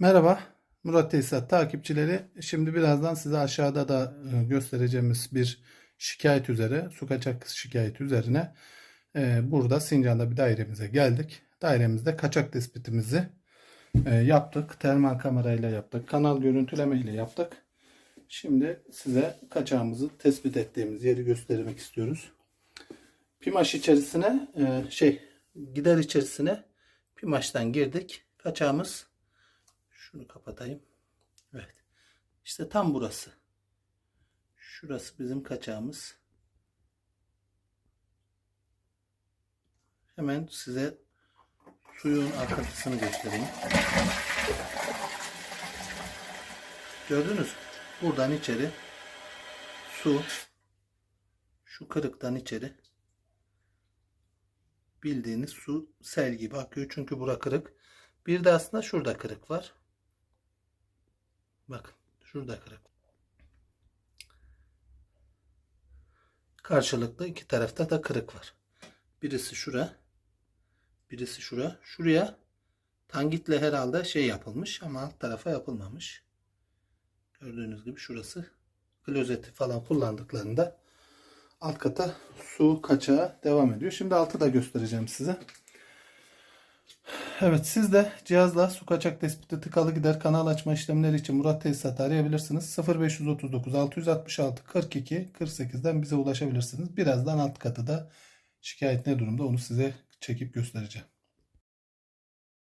Merhaba Murat Tesisat takipçileri. Şimdi birazdan size aşağıda da e, göstereceğimiz bir şikayet üzere, su kaçak şikayeti üzerine e, burada Sincan'da bir dairemize geldik. Dairemizde kaçak tespitimizi e, yaptık. Termal kamerayla yaptık. Kanal görüntüleme ile yaptık. Şimdi size kaçağımızı tespit ettiğimiz yeri göstermek istiyoruz. Pimaş içerisine şey gider içerisine Pimaş'tan girdik. Kaçağımız şunu kapatayım. Evet. İşte tam burası. Şurası bizim kaçağımız. Hemen size suyun arka kısmını göstereyim. Gördünüz? Buradan içeri su şu kırıktan içeri bildiğiniz su sel gibi akıyor. Çünkü bura kırık. Bir de aslında şurada kırık var. Bakın şurada kırık. Karşılıklı iki tarafta da kırık var. Birisi şura. Birisi şura. Şuraya tangitle herhalde şey yapılmış ama alt tarafa yapılmamış. Gördüğünüz gibi şurası klozeti falan kullandıklarında alt kata su kaçağı devam ediyor. Şimdi altı da göstereceğim size. Evet siz de cihazla su kaçak tespiti tıkalı gider kanal açma işlemleri için Murat Tesisat'ı arayabilirsiniz. 0539 666 42 48'den bize ulaşabilirsiniz. Birazdan alt katı da şikayet ne durumda onu size çekip göstereceğim.